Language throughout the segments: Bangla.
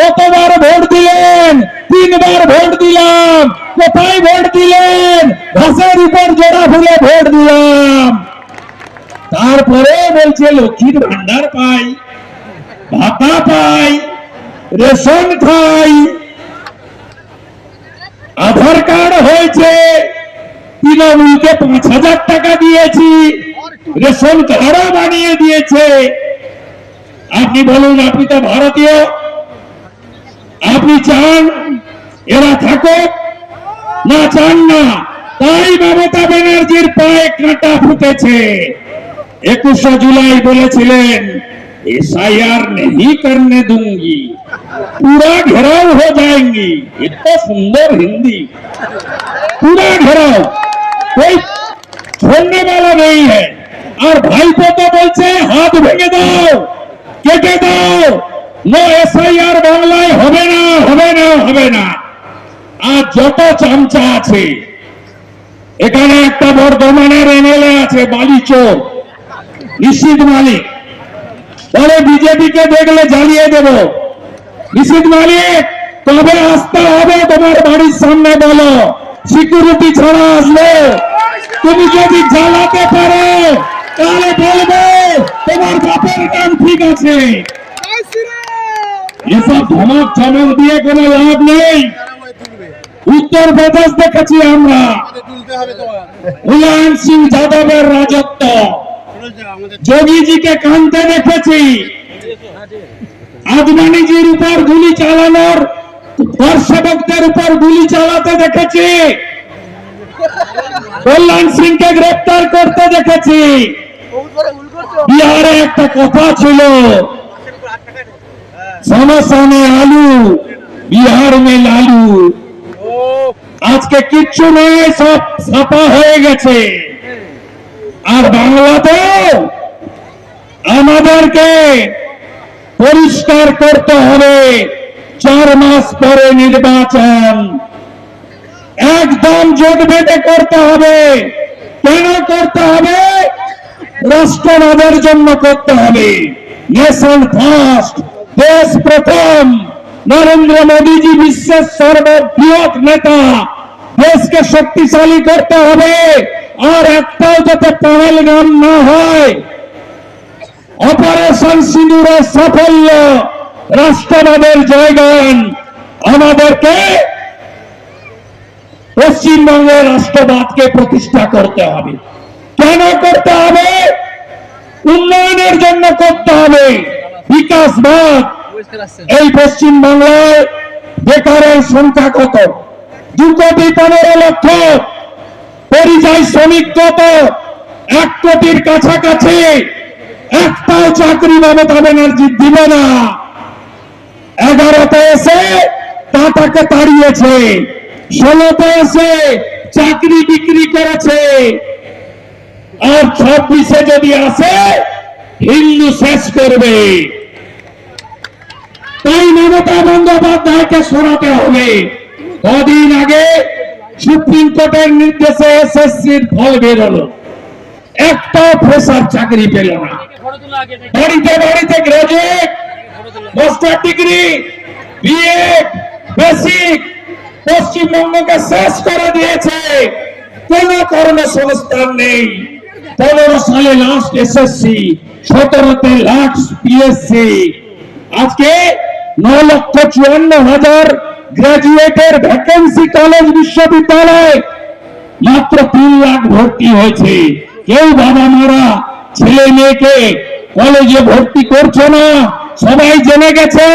কতবার ভোট দিলেন? তিনবার ভোট দিলাম। কোথায় ভোট দিলেন? ঘাসের উপর জোড়া ফুলে ভোট দিলাম। তারপরে বলছে, লক্ষ্মীর ভান্ডার পাই, ভাতা পাই, রেশন খাই আধার কার্ড হয়েছে। তৃণমূলকে পাঁচ হাজার টাকা দিয়েছি। রেশন কার্ডও বানিয়ে দিয়েছে। আপনি বলুন, আপনি তো ভারতীয়। আপনি চান এরা থাকুক? না চান না। তাই মমতা ব্যানার্জির পায়ে কাঁটা ফুটেছে। একুশে জুলাই বলেছিলেন, এসআইআর নেই করনে দুঙ্গি। पूरा घेराव हो जाएंगी। इतना सुंदर हिंदी। पूरा घेराव। कोई छोड़ने वाला नहीं है। और भाई को तो बोलते हाथ भेंगे দাও কেটে দাও নো এসআইআর বাংলায় হবে না হবে না হবে না আর যত চামচা আছে এখানে একটা বর্ধমানের এমএলএ আছে বালিচোর নিশ্চিত মালিক বলে বিজেপিকে দেখলে জ্বালিয়ে দেবো নিশ্চিত মালিক কবে আসতে হবে তোমার বাড়ির সামনে বলো। সিকিউরিটি ছাড়া আসলে তুমি যদি জ্বালাতে পারো, তাহলে বলব তোমার বাপের নাম ঠিক আছে। এসব ধমক চমক দিয়ে কোনো লাভ নেই। উত্তর প্রদেশ দেখেছি আমরা। মুলায়ম সিং যাদবের রাজত্ব। যোগীজিকে কানতে দেখেছি। আদমানিজির উপর গুলি চালানোর দর্শকদের উপর গুলি চালাতে দেখেছি। কল্যাণ সিংকে গ্রেপ্তার করতে দেখেছি। বিহারে একটা কথা ছিল। সমস্যা আলু, বিহার মে লালু। আজকে কিচ্ছু নেই, সব ছাপা হয়ে গেছে। আর বাংলাতে আমাদেরকে পরিষ্কার করতে হবে। চার মাস পরে নির্বাচন। একদম জোট বেঁধে করতে হবে। কেন করতে হবে? রাষ্ট্রবাদের জন্য করতে হবে। নেশন ফার্স্ট দেশ প্রথম। নরেন্দ্র মোদীজি বিশ্বের সর্ববৃহৎ নেতা। দেশকে শক্তিশালী করতে হবে। আর একটাও যাতে পহেলগাম না হয় অপারেশন সিঁদুরের সাফল্য রাষ্ট্রবাদের জয়গান আমাদেরকে পশ্চিমবঙ্গের রাষ্ট্রবাদকে প্রতিষ্ঠা করতে হবে। কেন করতে হবে? উন্নয়নের জন্য করতে হবে। বিকাশবাদ এই পশ্চিম বাংলায় বেকারের সংখ্যা কত? দু কোটি পনেরো লক্ষ। পরিযায়ী শ্রমিক কত? এক কোটির কাছাকাছি। একটাও চাকরি মমতা ব্যানার্জি দিবে না। এগারোতে এসে টাটাকে তাড়িয়েছে, ষোলোতে এসে চাকরি বিক্রি করেছে। আর ছাব্বিশে যদি আসে, হিন্দু শেষ করবে। তাই মমতা বন্দ্যোপাধ্যায়কে সরাতে হবে। কদিন আগে সুপ্রিম কোর্টের নির্দেশে এসএসসির ফল বেরোলো। একটা ফ্রেশার চাকরি পেল না। বাড়িতে বাড়িতে graduate master degree BA basic পশ্চিমবঙ্গকে শেষ করে দিয়েছে। কোন কর্মসংস্থান নেই। পনেরো সালে লাস্ট এসএসসি সতেরোতে লাস্ট পিএসসি আজকে ন লক্ষ চুয়ান্ন হাজার গ্রাজুয়েটের ভ্যাকেন্সি কলেজ বিশ্ববিদ্যালয় মাত্র তিন লাখ ভর্তি হয়েছে। কেউ বাবা মারা, ছেলে মেয়েকে কলেজে ভর্তি করছে না? সবাই জেনে গেছে,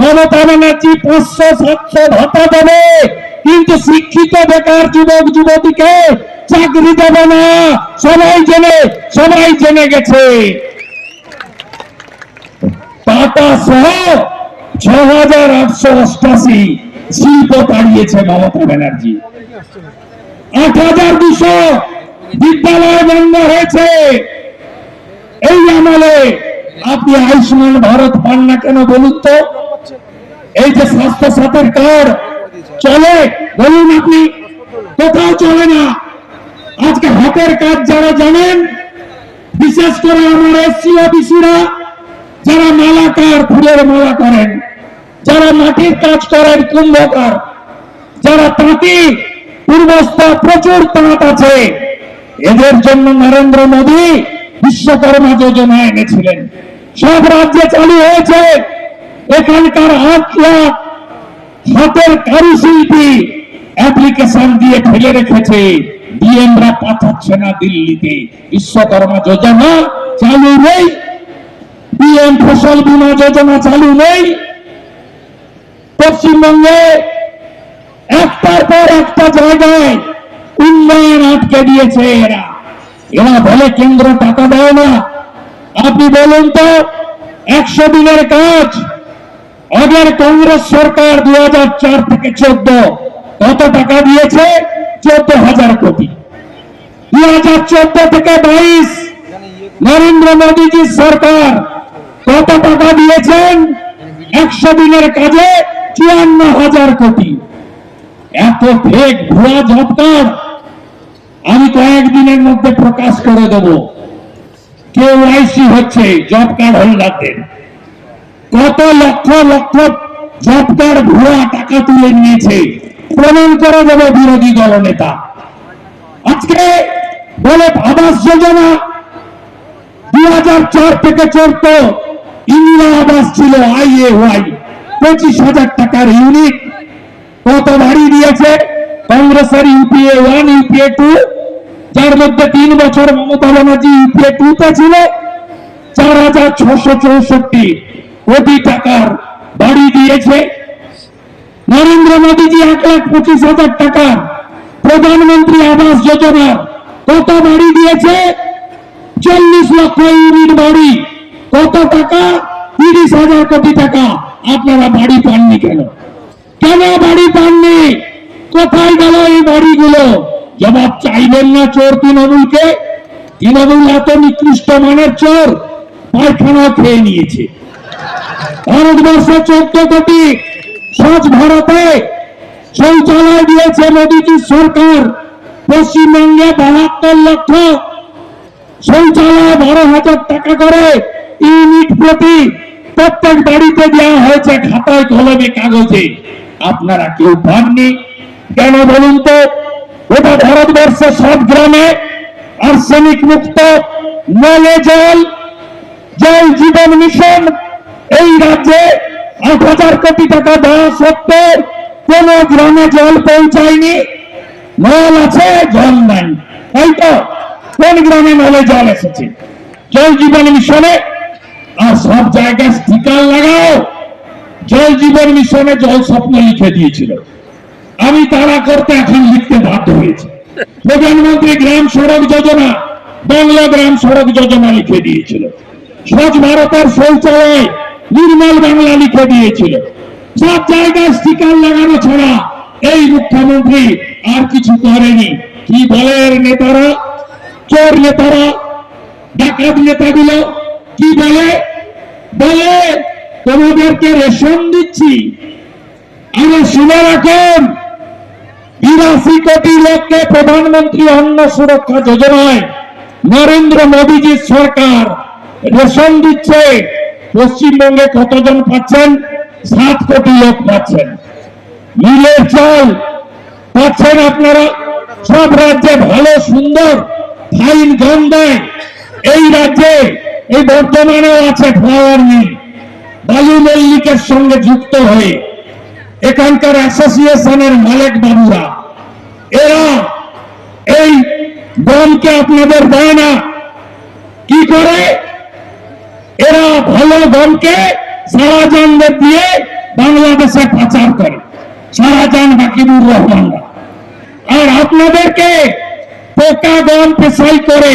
মমতা ব্যানার্জি পাঁচশো, সাতশো ভাতা দেবে। কিন্তু শিক্ষিত বেকার যুবক, যুবতীকে চাকরি দেবে না। সবাই জেনে সবাই জেনে গেছে। টাটা সহ ছ হাজার আটশো অষ্টাশি শিল্প তাড়িয়েছে মমতা ব্যানার্জি। আট হাজার দুশো বিদ্যালয় বন্ধ হয়েছে। এই আমলে আপনি আয়ুষ্মান ভারত পান না কেন বলুন তো? এই যে স্বাস্থ্য সাথীর কার্ড, চলে? বলুন আপনি, কোথাও চলে না। আজকে হাতের কাজ যারা জানেন, বিশেষ করে আমার এসসি অফিসিরা, যারা মালাকার ফুলের মালা করেন, যারা মাটির কাজ করেন, কুম্ভকার, যারা তাঁতি, পূর্বস্থা প্রচুর তাঁত আছে এদের জন্য নরেন্দ্র মোদী বিশ্বকর্মা যোজনা এনেছিলেন। সব রাজ্যে চালু হয়েছে। এখানকার আট লাখ হাতের কারুশিল্পী অ্যাপ্লিকেশন দিয়ে ফেলে রেখেছে। ডিএমরা পাঠাচ্ছে না দিল্লিতে। বিশ্বকর্মা যোজনা চালু নেই। পিএম ফসল বীমা যোজনা চালু নেই। পশ্চিমবঙ্গে একটার পর একটা জায়গায় উন্নয়ন আটকে দিয়েছে এরা। এরা বলে, কেন্দ্র টাকা দেয় না। আপনি বলুন তো, একশো দিনের কাজ। আগের কংগ্রেস সরকার দু থেকে চোদ্দ, কত টাকা দিয়েছে? চোদ্দ হাজার কোটি। দু হাজার চোদ্দ থেকে বাইশ, নরেন্দ্র মোদীজির সরকার কত টাকা দিয়েছেন? একশো দিনের কাজে চুয়ান্ন হাজার কোটি। এত ফেক ভুয়া জব আমি কয়েকদিনের মধ্যে প্রকাশ করে দেব। কেওয়াইসি হচ্ছে জব কার্ড হোল্ডারদের কত লক্ষ লক্ষ জব কার্ড ভুয়া টাকা তুলে নিয়েছে, প্রমাণ করে দেব বিরোধী দল নেতা আজকে বলে আবাস যোজনা দুই হাজার থেকে চলত, ইন্দিরা আবাস ছিল আইএ ওয়াই, পঁচিশ হাজার টাকার ইউনিট কত বাড়ি দিয়েছে? কংগ্রেসের ইউপিএ ওয়ান ইউপিএ টু যার মধ্যে তিন বছর মমতা ব্যানার্জি ইউপিএ টু তে ছিল, চার হাজার ছশো চৌষট্টি কোটি টাকার বাড়ি দিয়েছে। নরেন্দ্র মোদীজি এক লাখ পঁচিশ হাজার টাকা প্রধানমন্ত্রী আবাস যোজনা কত বাড়ি দিয়েছে? চল্লিশ লক্ষ ইউনিট বাড়ি, কত টাকা? তিরিশ হাজার কোটি টাকা। আপনারা বাড়ি পাননি কেন? কেন বাড়ি পাননি? কোথায় গেল এই বাড়িগুলো? জবাব চাইবেন না চোর তৃণমূলকে। তৃণমূল এত নিকৃষ্ট মানের চোর, পায়খানা খেয়ে নিয়েছে। ভারতবর্ষে চোদ্দ কোটি স্বচ্ছ ভারতে শৌচালয় দিয়েছে মোদীজি সরকার। পশ্চিমবঙ্গে বাহাত্তর লক্ষ শৌচালয় বারো হাজার টাকা করে ইউনিট প্রতি প্রত্যেক বাড়িতে দেওয়া হয়েছে খাতায় কলমে কাগজে। আপনারা কেউ পাননি কেন বলুন তো? গোটা ভারতবর্ষে সব গ্রামে আর্সেনিক মুক্ত নলে জল জল জীবন মিশন, এই রাজ্যে আট হাজার কোটি টাকা দেওয়া সত্ত্বেও কোন গ্রামে জল পৌঁছায়নি। নল আছে, জল নাই। তাই তো? কোন গ্রামে নলে জল এসেছে? জল জীবন মিশনে আর সব জায়গায় স্টিকার লাগাও। জল জীবন মিশনে জল স্বপ্ন লিখে দিয়েছিল। আমি তারা করতে এখন লিখতে বাধ্য হয়েছি। প্রধানমন্ত্রী গ্রাম সড়ক যোজনা, বাংলা গ্রাম সড়ক যোজনা লিখে দিয়েছিল। স্বচ্ছ ভারতের শৌচালয়, নির্মল বাংলা লিখে দিয়েছিল। সব জায়গায় স্টিকার লাগানো ছাড়া এই মুখ্যমন্ত্রী আর কিছু করেনি। কি বলে নেতারা? চোর নেতারা? ডাকাত নেতাগুলো? কি বলে? বলে, তোমাদেরকে রেশন দিচ্ছি। আরে শুনে রাখুন বিরাশি কোটি লোককে প্রধানমন্ত্রী অন্ন সুরক্ষা যোজনায় নরেন্দ্র মোদীজির সরকার রেশন দিচ্ছে। পশ্চিমবঙ্গে কতজন পাচ্ছেন? সাত কোটি লোক পাচ্ছেন। মিলের চাল পাচ্ছেন আপনারা? সব রাজ্যে ভালো, সুন্দর, ফাইন গম দেয় এই রাজ্যে, এই বর্তমানেও আছে ফ্লাওয়ার মিল। বালু মল্লিকের সঙ্গে যুক্ত হয়ে এখানকার অ্যাসোসিয়েশনের মালিক বাবুরা, এরা এই গমকে আপনাদের দেয় না। কি করে? এরা ভালো গমকে সারাজানদের দিয়ে বাংলাদেশে পাচার করে। সারাজান বাকিবুর রহমানরা। আর আপনাদেরকে পোকা গম পেশাই করে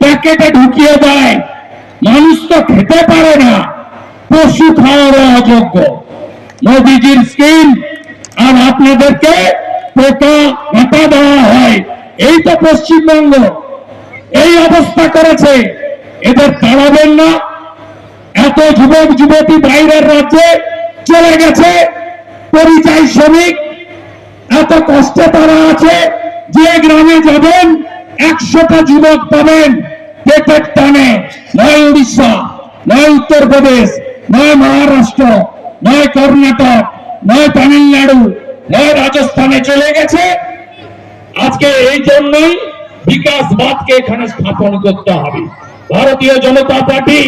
প্যাকেটে ঢুকিয়ে দেয়। মানুষ তো খেতে পারে না, পশু খাওয়ারও অযোগ্য। মোদিজির স্কিম আর আপনাদেরকে পোকা ভাতা দেওয়া হয়। এই তো পশ্চিমবঙ্গ। এই অবস্থা করেছে। এদের তাড়াবেন না। এত যুবক, যুবতী বাইরের রাজ্যে চলে গেছে। পরিযায়ী শ্রমিক। এত কষ্টে তারা আছে। যে গ্রামে যাবেন, একশোটা যুবক পাবেন। পেটের টানে। নয় উড়িষ্যা, নয় উত্তরপ্রদেশ, নয় মহারাষ্ট্র। নয় কর্ণাটক, নয় তামিলনাড়ু, নয় রাজস্থানে চলে গেছে। আজকে এই জন্যই বিকাশবাদকে এখানে স্থাপন করতে হবে। ভারতীয় জনতা পার্টি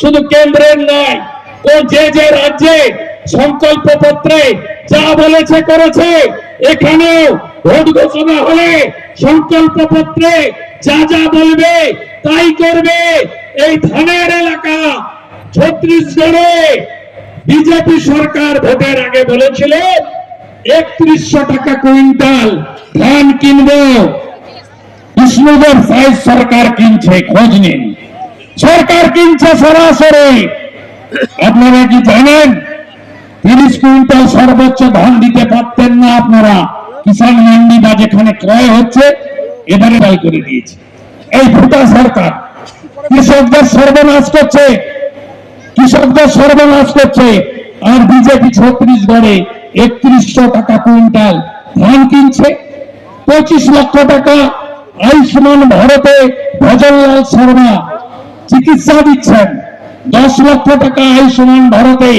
শুধু কেন্দ্রের নয় ও যে যে রাজ্যে সংকল্প পত্রে যা বলেছে করেছে, এখানেও ভোট ঘোষণা হলে সংকল্প পত্রে যা যা বলবে তাই করবে। এই ধানের এলাকা ছত্রিশগড়ে বিজেপি সরকার ভোটের আগে বলেছিল, একত্রিশশো টাকা কুইন্টাল ধান কিনবো। বিষ্ণুদেব সাইজ সরকার কিনছে, খোঁজ নিন। সরকার কিনছে সরাসরি। আপনারা কি জানেন? তিরিশ কুইন্টাল সর্বোচ্চ ধান দিতে পারতেন না আপনারা। কিষাণ মান্ডি বা যেখানে ক্রয় হচ্ছে, এবারে করে দিয়েছে। এই ভোটা সরকার, কৃষকদের সর্বনাশ করছে। কৃষকদের সর্বনাশ করছে। আর বিজেপি ছত্রিশগড়ে একত্রিশশো টাকা কুইন্টাল ধান কিনছে। পঁচিশ লক্ষ টাকা আয়ুষ্মান ভারতে ভজনলাল শর্মা চিকিৎসা দিচ্ছেন। দশ লক্ষ টাকা আয়ুষ্মান ভারতে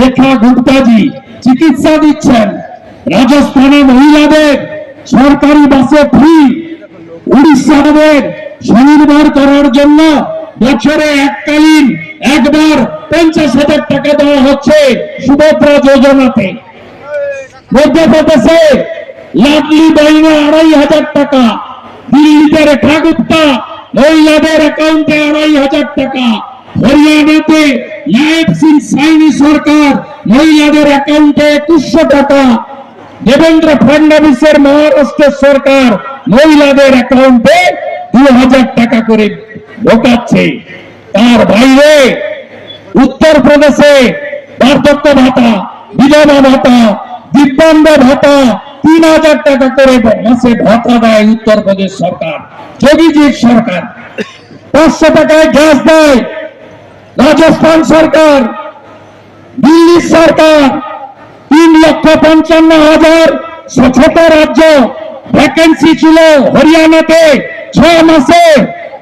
রেখা গুপ্তাজি চিকিৎসা দিচ্ছেন। রাজস্থানে মহিলাদের সরকারি বাসে ফ্রি। উড়িষ্যাদের স্বনির্ভর করার জন্য বছরে এককালীন একবার পঞ্চাশ হাজার টাকা দেওয়া হচ্ছে সুভদ্রা যোজনাতে। মধ্যপ্রদেশে লাডলি বাইনে আড়াই হাজার টাকা, দিল্লিতে গুপ্তা মহিলাদের অ্যাকাউন্টে আড়াই হাজার টাকা, হরিয়ানাতে সিং সাইনি সরকার মহিলাদের অ্যাকাউন্টে একুশশো টাকা, দেবেন্দ্র ফডনবিসের মহারাষ্ট্রের সরকার মহিলাদের অ্যাকাউন্টে দু হাজার টাকা করে ঢোকাচ্ছে। তার বাইরে উত্তরপ্রদেশে বার্ধক্য ভাতা, বিধবা ভাতা, দিব্যাঙ্গ ভাতা তিন হাজার টাকা করে মাসে ভাতা দেয় উত্তরপ্রদেশ সরকার, যোগীজির সরকার। পাঁচশো টাকায় গ্যাস দেয় রাজস্থান সরকার দিল্লির সরকার, তিন লক্ষ পঞ্চান্ন হাজার ছোট রাজ্য। ভ্যাকেন্সি ছিল হরিয়ানাতে ছ মাসে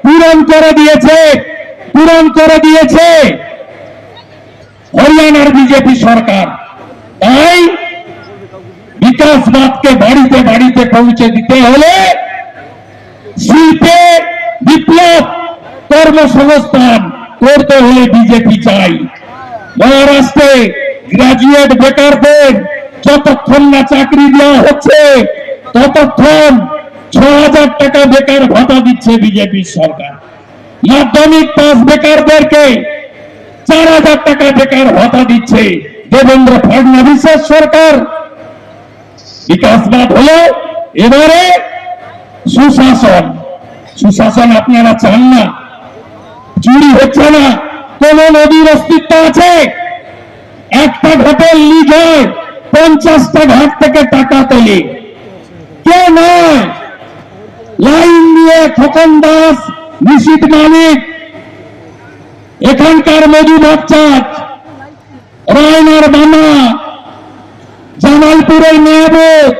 পূরণ করে দিয়েছে, পূরণ করে দিয়েছে। হরিয়ানার বিজেপি সরকার তাই বিকাশবাদকে বাড়িতে বাড়িতে পৌঁছে দিতে হলে শিল্পে বিপ্লব কর্মসংস্থান করতে হলে বিজেপি চাই। মহারাষ্ট্রে গ্রাজুয়েট বেকারদের যতক্ষণ না চাকরি দেওয়া হচ্ছে, ততক্ষণ ছ হাজার টাকা বেকার ভাতা দিচ্ছে বিজেপি সরকার। মাধ্যমিক পাস বেকারদেরকে চার হাজার টাকা বেকার ভাতা দিচ্ছে দেবেন্দ্র ফডনবিসের সরকার। বিকাশবাদ হলো, এবারে সুশাসন। সুশাসন আপনারা চান না। চুরি হচ্ছে না। কোন নদীর অস্তিত্ব আছে? একটা ঘাটের হয় পঞ্চাশটা ঘাট থেকে টাকা তোলে। কে নয়? লাইন দিয়ে খোকন দাস নিশিত মালিক এখানকার মধু বাচ্চাজ রায়নার বানা জামালপুরের মেহবুব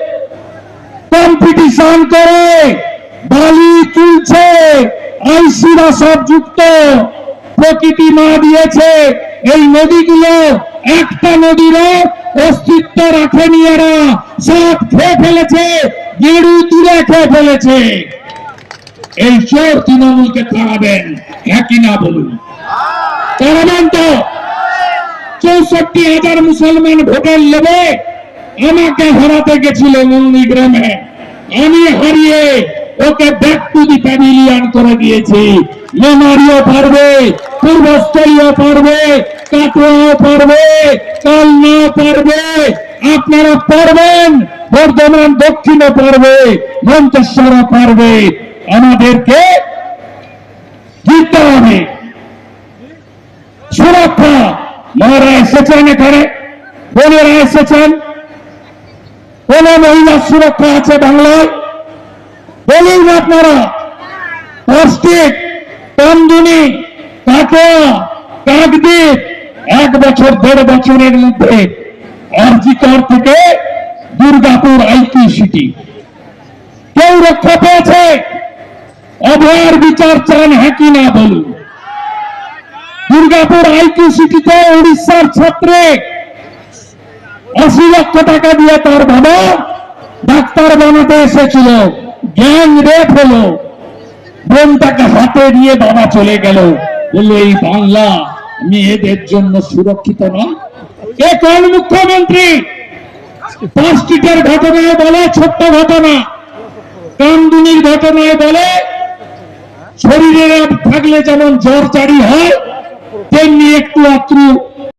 কম্পিটিশন করে বালি তুলছে, আইসিরা সব যুক্ত, প্রকৃতি মা দিয়েছে এই নদীগুলো, একটা নদীরও অস্তিত্ব রাখেনি এরা, সব খেয়ে ফেলেছে গেড়ু তুলে খেয়ে ফেলেছে। এই চোর তৃণমূলকে তাড়াবেন হ্যাঁ কি না বলুন। তাড়াবেন তো চৌষট্টি হাজার মুসলমান ভোটার নেবে আমাকে হারাতে গেছিল নন্দীগ্রামে আমি হারিয়ে ওকে ব্যাক টু দি করে দিয়েছি। মেমারিও পারবে পূর্বস্থলীয় পারবে, কাটোয়াও পারবে, কালনাও পারবে। আপনারা পারবেন, বর্ধমান, দক্ষিণে পারবে মঞ্চেশ্বরও পারবে। আমাদেরকে জিততে হবে। সুরক্ষা মারা এসেছেন এখানে। বোনেরা এসেছেন। কোন মহিলার সুরক্ষা আছে বাংলায়। বলুন আপনারা প্লাস্টিক কামদুনি কাটোয়া, কাকদ্বীপ, এক বছর, দেড় বছরের মধ্যে আরজিকর থেকে দুর্গাপুর আইকিউ সিটি। কেউ রক্ষা পেয়েছে? অভয়ার বিচার চান হ্যাঁ কি না বলুন। দুর্গাপুর আইকিউ সিটিতে উড়িষ্যার ছাত্রে আশি লক্ষ টাকা দিয়ে তার বাবা ডাক্তার বানাতে এসেছিল। গ্যাং রেপ হলো। বোনটাকে হাতে নিয়ে বাবা চলে গেল। বলল, এই বাংলা মেয়েদের জন্য সুরক্ষিত নয় এ কোন মুখ্যমন্ত্রী? পাঁচ স্ট্রিটের ঘটনায় বলে, ছোট্ট ঘটনা। কামদুনির ঘটনায় বলে, শরীরে থাকলে যেমন জ্বর চারি হয় tem-me é